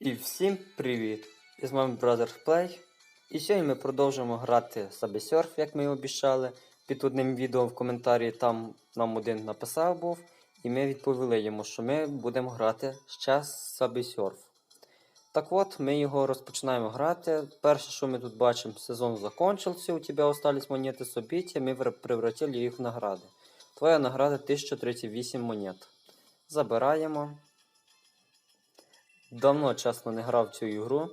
І всім привіт! І з вами Brothers Play. І сьогодні ми продовжуємо грати Subsurf, як ми і обіцяли. Під одним відео в коментарі там нам один написав був, і ми відповіли йому, що ми будемо грати ще Subsurf. Так от, ми його розпочинаємо грати. Перше, що ми тут бачимо, сезон закончився, у тебе остались монети события, ми вр- превратили їх в награди. Твоя награда 1038 монет. Забираємо. Давно чесно не грав цю ігру,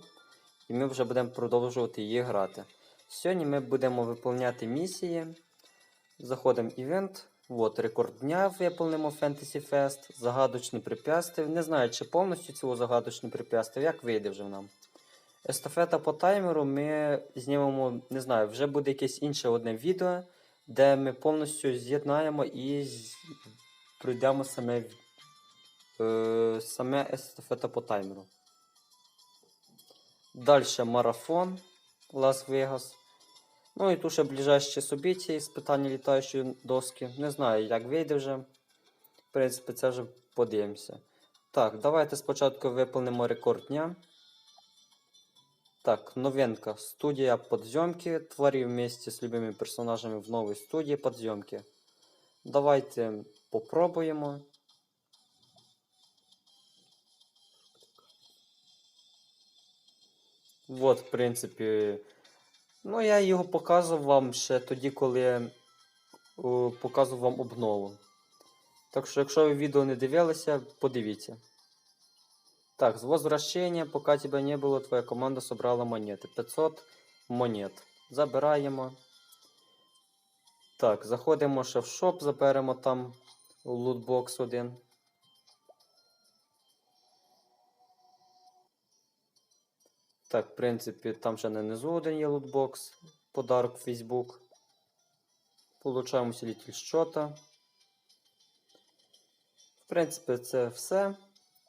і ми вже будемо продовжувати її грати. Сьогодні ми будемо виконувати місії. Заходимо в івент. От, рекорд дня виповнимо Fantasy Fest, загадочні препятствия. Не знаю, чи повністю цього загадочні препятствия, як вийде вже нам. Естафета по таймеру ми знімемо, не знаю, вже буде якесь інше одне відео, де ми повністю з'єднаємо і пройдемо саме е, саме естафета по таймеру. Далі марафон Лас-Вегас. Ну і тут ще ближайші события із питання літаючої доски. Не знаю, як вийде вже. В принципі, це вже подивимося. Так, давайте спочатку виповнимо рекорд дня. Так, новинка. Студія подзйомки. Твори вместе з любими персонажами в новій студії подзйомки. Давайте попробуємо. Вот, в принципі. Ну, я його показував вам ще тоді, коли о, показував вам обнову. Так що, якщо ви відео не дивилися, подивіться. Так, з возвращення, поки тебе не було, твоя команда собрала монети. 500 монет. Забираємо. Так, заходимо ще в шоп, заберемо там лутбокс один. Так, в принципі, там ще на низу один є лутбокс. Подарок Facebook. Получаємо усилитель щота. В принципі, це все.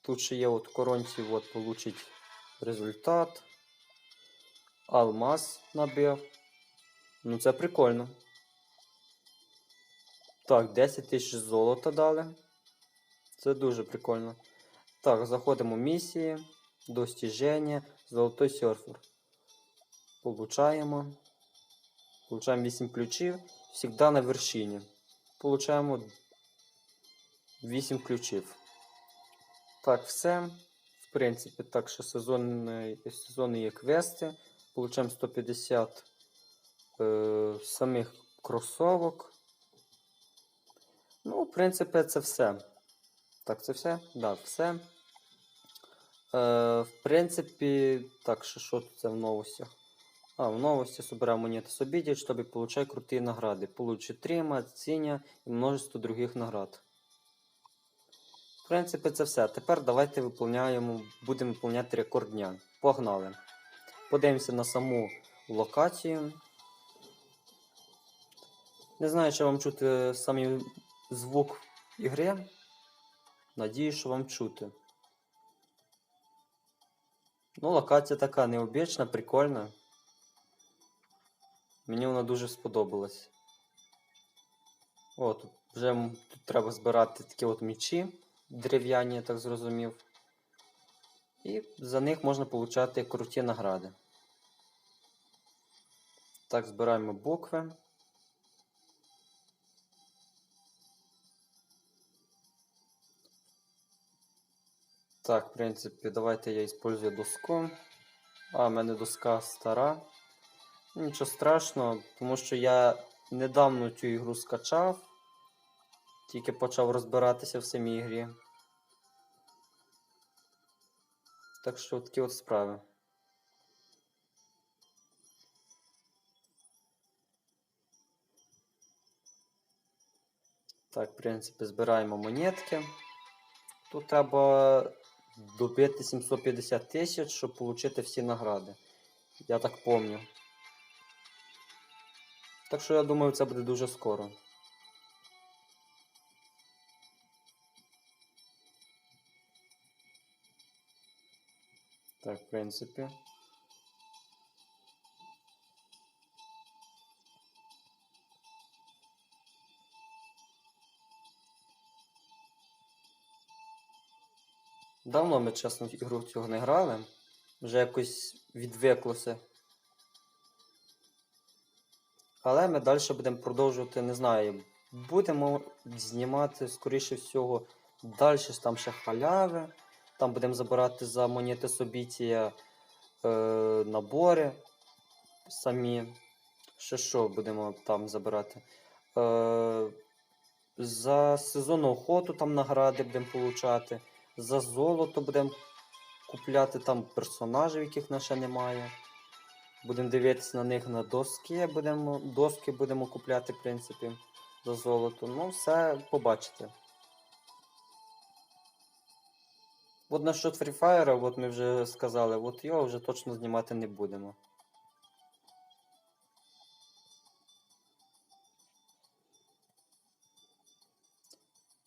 Тут ще є от коронці от, получить результат. Алмаз набив. Ну, це прикольно. Так, 10 тисяч золота дали. Це дуже прикольно. Так, заходимо в місії. Достіження. Золотой серфер. Получаємо. Получаємо 8 ключів. Всегда на вершині. Получаємо 8 ключів. Так, все. В принципі, так що сезонні, сезонні є квести. Получаємо 150 е, самих кросовок. Ну, в принципі, це все. Так, це все? Так, да, все. Е, в принципі, так, що, що тут це в новостях? А, в новости собираем монеты с обидеть, чтобы получать крутые награды. Получить трима, ціня і множество других наград. В принципі, це все. Тепер давайте виповняємо, будемо виповняти рекорд дня. Погнали. Подивимося на саму локацію. Не знаю, чи вам чути самий звук ігри. Надію, що вам чути. Ну, локація така необічна, прикольна. Мені вона дуже сподобалась. От, вже тут треба збирати такі от мічі дерев'яні, я так зрозумів. І за них можна отримати круті награди. Так, збираємо букви. Так, в принципі, давайте я использую доску. А, в мене доска стара. Нічого страшного, тому що я недавно цю ігру скачав. Тільки почав розбиратися в самій ігрі. Так що такі от справи. Так, в принципі, збираємо монетки. Тут треба добити 750 тисяч, щоб отримати всі награди. Я так пам'ятаю. Так що я думаю, це буде дуже скоро. Так, в принципі. Давно ми, чесно, в ігру цього не грали. Вже якось відвиклося. Але ми далі будемо продовжувати, не знаю. Будемо знімати, скоріше всього, далі там ще халяви. Там будемо забирати за монети собіття е, набори самі. Ще що будемо там забирати? Е, за сезонну охоту там награди будемо получати. За золото будемо купляти там персонажів, яких на ще немає. Будемо дивитися на них на доски, будемо, доски будемо купляти, в принципі, за золото. Ну, все побачите. От насчет Free Fire, от ми вже сказали, от його вже точно знімати не будемо.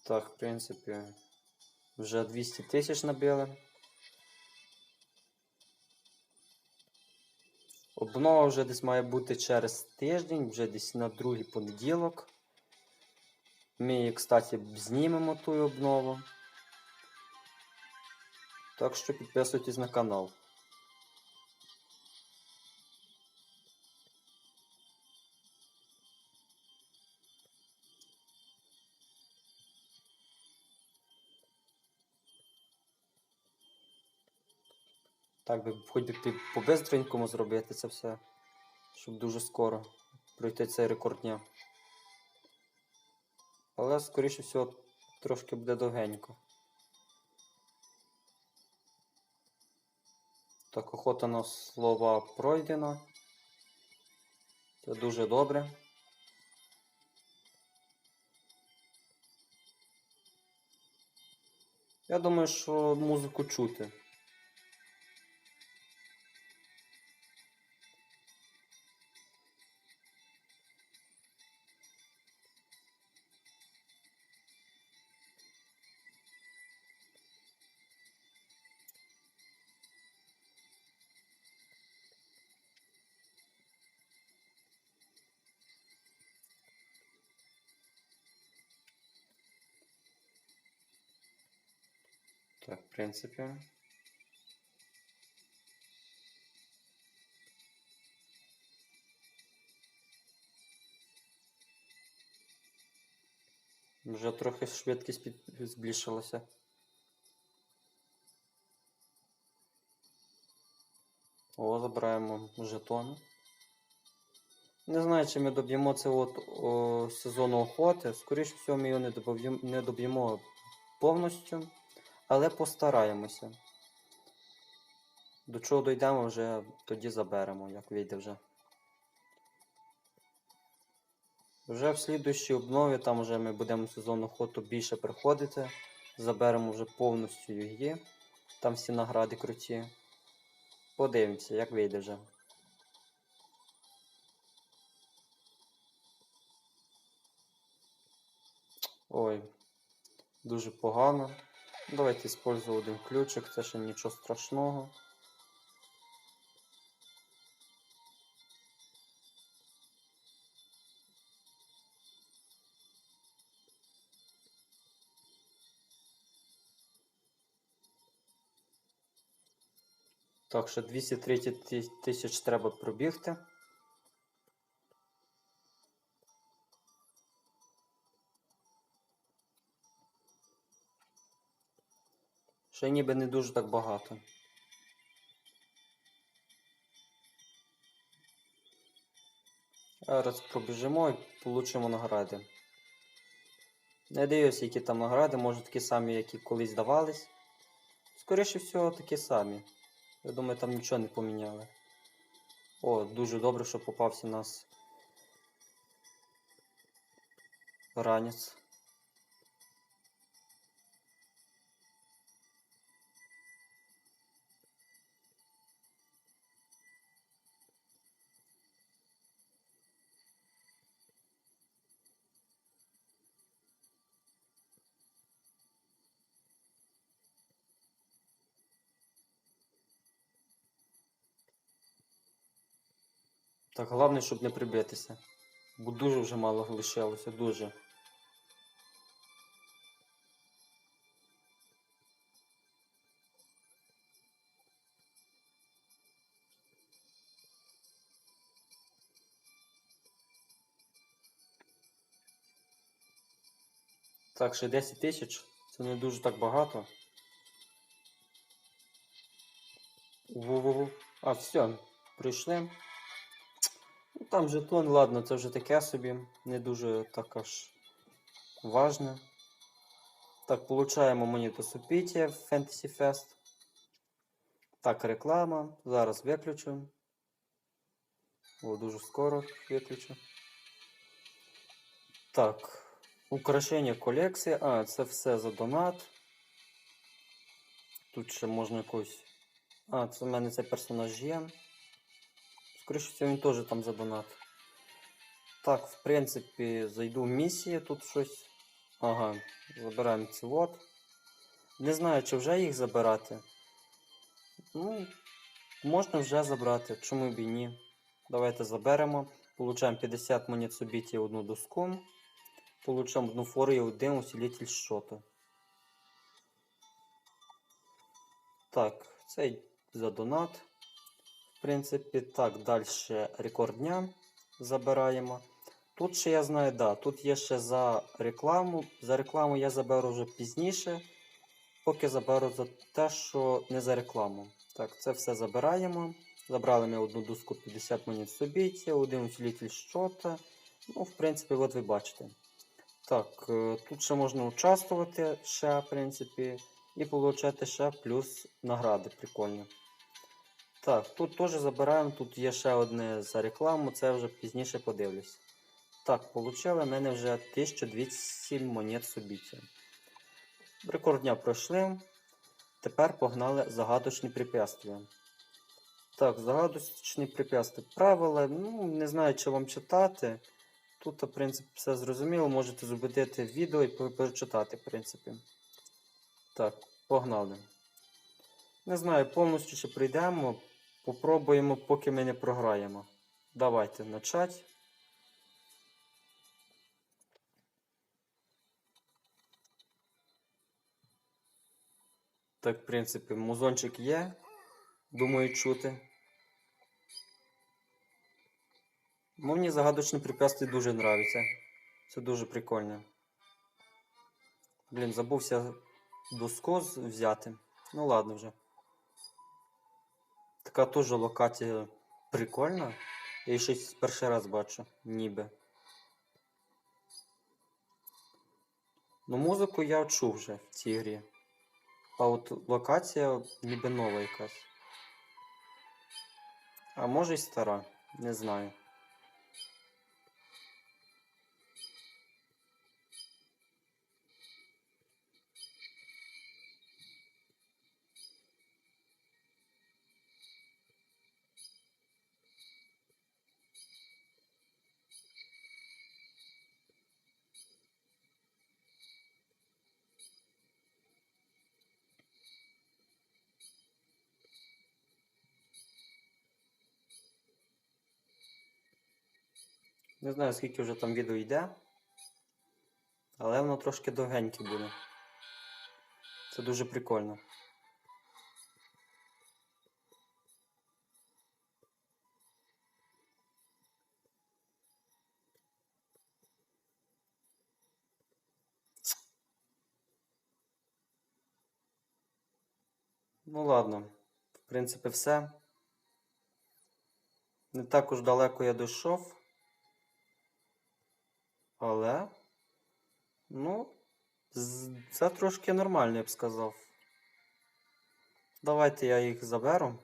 Так, в принципі, вже 200 тисяч набили. Обнова вже десь має бути через тиждень, вже десь на другий понеділок. Ми її, кстати, знімемо ту обнову. Так що підписуйтесь на канал. Так би хоч би по-бистренькому зробити це все, щоб дуже скоро пройти цей рекорд дня. Але, скоріше всього, трошки буде довгенько. Так, охота на слова пройдена. Це дуже добре. Я думаю, що музику чути. Так, в принципі. Вже трохи швидкість під... збільшилася. О, забираємо жетон. Не знаю, чи ми доб'ємо це от о, сезону охоти. Скоріше всього, ми його не доб'ємо, не доб'ємо повністю, але постараємося. До чого дійдемо, вже тоді заберемо, як вийде вже. Вже в слідущій обнові там вже ми будемо сезон охоту більше приходити. Заберемо вже повністю її. Там всі награди круті. Подивимося, як вийде вже. Ой, дуже погано. Давайте использую один ключик, це ще нічого страшного. Так, ще 230 тисяч треба пробігти. Ще ніби не дуже так багато. Зараз пробіжимо і получимо награди. Не дивлюся, які там награди, може такі самі, які колись давались. Скоріше всього, такі самі. Я думаю, там нічого не поміняли. О, дуже добре, що попався у нас ранець. Так, головне, щоб не прибитися. Бо дуже вже мало лишилося, дуже. Так, ще 10 тисяч. Це не дуже так багато. Во-во-во. А, все, прийшли. Там жетон, ладно, це вже таке собі. Не дуже так аж важне. Так, получаємо монету супіття в Fantasy Fest. Так, реклама. Зараз виключу. О, дуже скоро виключу. Так. Украшення колекції. А, це все за донат. Тут ще можна якось. А, це в мене цей персонаж є. Скоріше всього, він теж там за донат. Так, в принципі, зайду в місії, тут щось. Ага, забираємо ці от. Не знаю, чи вже їх забирати. Ну, можна вже забрати, чому б і ні. Давайте заберемо. Получаємо 50 монет собіті одну доску. Получаємо одну фору і один усилитель шоту. Так, цей за донат. В принципі, так, далі рекорд дня забираємо. Тут ще я знаю, да, тут є ще за рекламу. За рекламу я заберу вже пізніше. Поки заберу за те, що не за рекламу. Так, це все забираємо. Забрали ми одну доску 50 монет собіття, один усилитель щота. Ну, в принципі, от ви бачите. Так, е, тут ще можна участвувати, ще, в принципі, і отримати ще плюс награди прикольні. Так, тут теж забираємо, тут є ще одне за рекламу, це вже пізніше подивлюсь. Так, получили в мене вже 1207 монет собіття. Рекорд дня пройшли. Тепер погнали загадочні препятствия. Так, загадочні препятствия. Правила, ну, не знаю, чи вам читати. Тут, в принципі, все зрозуміло, можете зробити відео і перечитати, в принципі. Так, погнали. Не знаю, повністю ще прийдемо. Попробуємо, поки ми не програємо. Давайте начать. Так, в принципі, музончик є. Думаю, чути. Мені загадочні препятствия дуже нравиться. Це дуже прикольно. Блін, забувся доску взяти. Ну ладно вже. Така теж локація прикольна. Я щось перший раз бачу, ніби. Ну, музику я чув вже в цій грі. А от локація ніби нова якась. А може й стара, не знаю. Не знаю, скільки вже там відео йде. Але воно трошки довгеньке буде. Це дуже прикольно. Ну ладно, в принципі, все. Не так уж далеко я дійшов. Але. Ну, це трошки нормально, я б сказав. Давайте я їх заберу.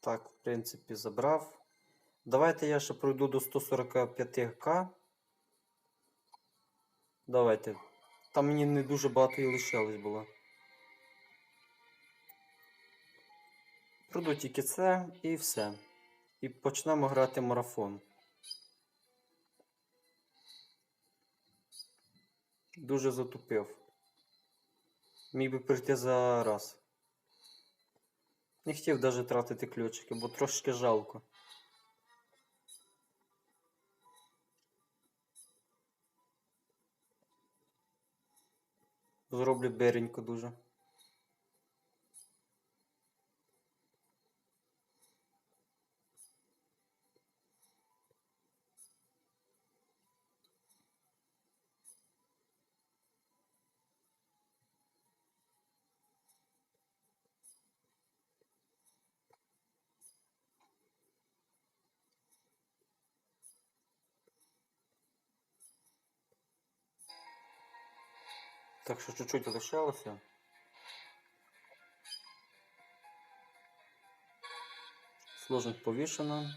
Так, в принципі, забрав. Давайте я ще пройду до 145к. Давайте. Там мені не дуже багато і лишилось було. Пройду тільки це і все. І почнемо грати марафон. Дуже затупив. Міг би прийти за раз. Не хотів навіть тратити ключики, бо трошки жалко. Зроблю беренько дуже. Так що чуть-чуть лишилося. Сложник повішено.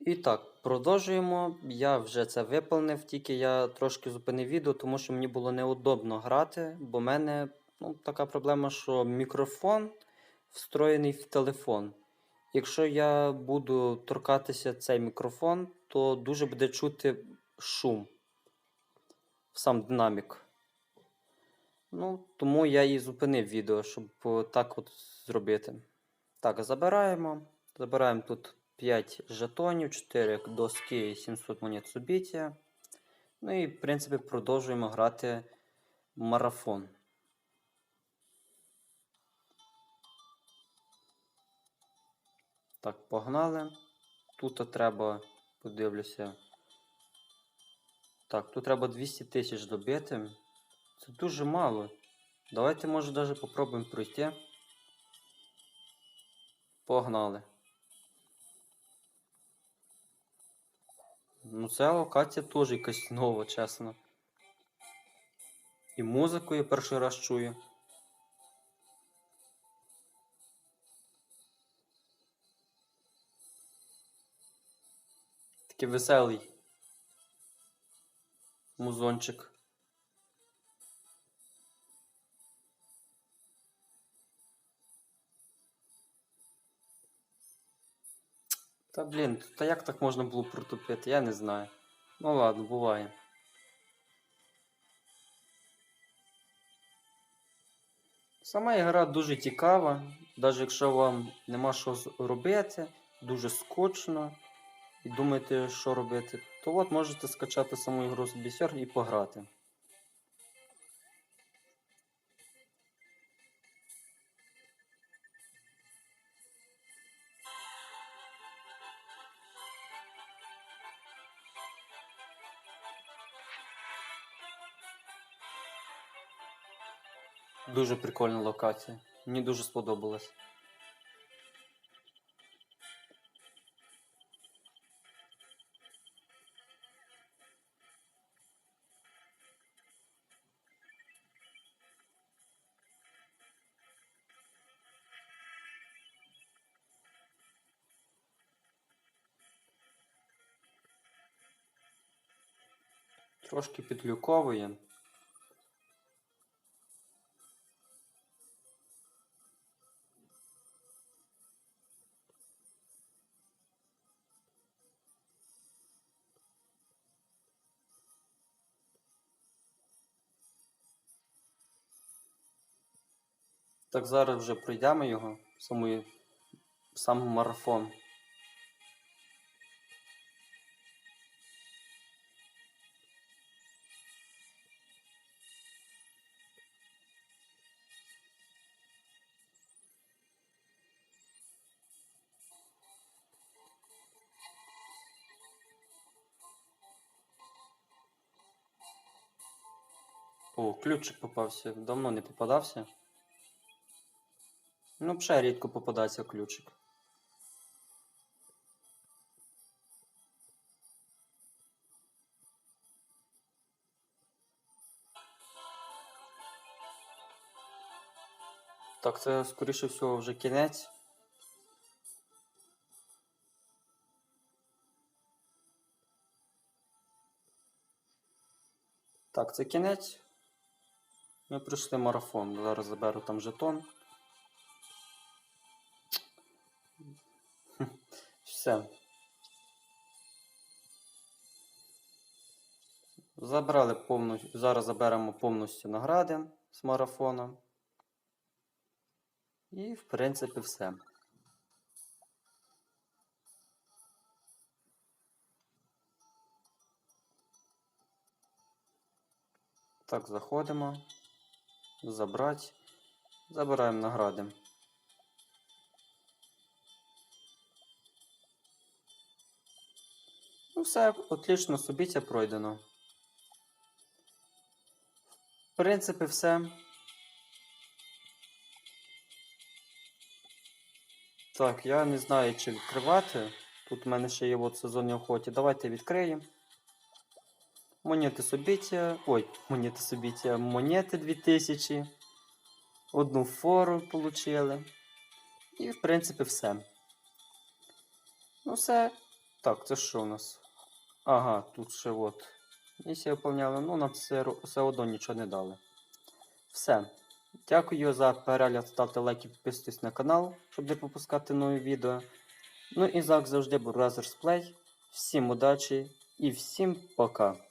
І так, продовжуємо. Я вже це виповнив, тільки я трошки зупинив відео, тому що мені було неудобно грати, бо в мене ну, така проблема, що мікрофон встроєний в телефон. Якщо я буду торкатися цей мікрофон, то дуже буде чути шум в сам динамік. Ну, тому я і зупинив відео, щоб е, так от зробити. Так, забираємо. Забираємо тут 5 жетонів, 4 доски і 700 монет субіття. Ну і, в принципі, продовжуємо грати марафон. Так, погнали. Тут треба, подивлюся. Так, тут треба 200 тисяч добити. Це дуже мало. Давайте, може, навіть попробуємо пройти. Погнали. Ну, ця локація теж якась нова, чесно. І музику я перший раз чую. Такий веселий музончик. Та блін, та як так можна було протупити, я не знаю. Ну ладно, буває. Сама ігра дуже цікава, навіть якщо вам нема що робити, дуже скучно і думаєте, що робити, то от можете скачати саму ігру з бісер і пограти. Дуже прикольна локація. Мені дуже сподобалось. Трошки підлюковує. Так зараз вже пройдемо його, саму, сам марафон. О, ключик попався. Давно не попадався. Ну, ще рідко попадається ключик. Так, це, скоріше всього, вже кінець. Так, це кінець. Ми пройшли марафон. Зараз заберу там жетон. Все. Забрали повністю. Зараз заберемо повністю награди з марафону. І, в принципі, все. Так, заходимо. Забрати. Забираємо награди. Ну, все, отлично, собіття пройдено. В принципі, все. Так, я не знаю, чи відкривати. Тут в мене ще є от сезонні охоті. Давайте відкриємо. Монети собіття. Ой, монети собіття, монети 2000. Одну фору отримали. І, в принципі, все. Ну, все. Так, це що у нас? Ага, тут ще от. Місія виповняла, ну нам все, все одно нічого не дали. Все. Дякую за перегляд, ставте лайки, підписуйтесь на канал, щоб не пропускати нові відео. Ну і як завжди, був Brothers Play. Всім удачі і всім пока.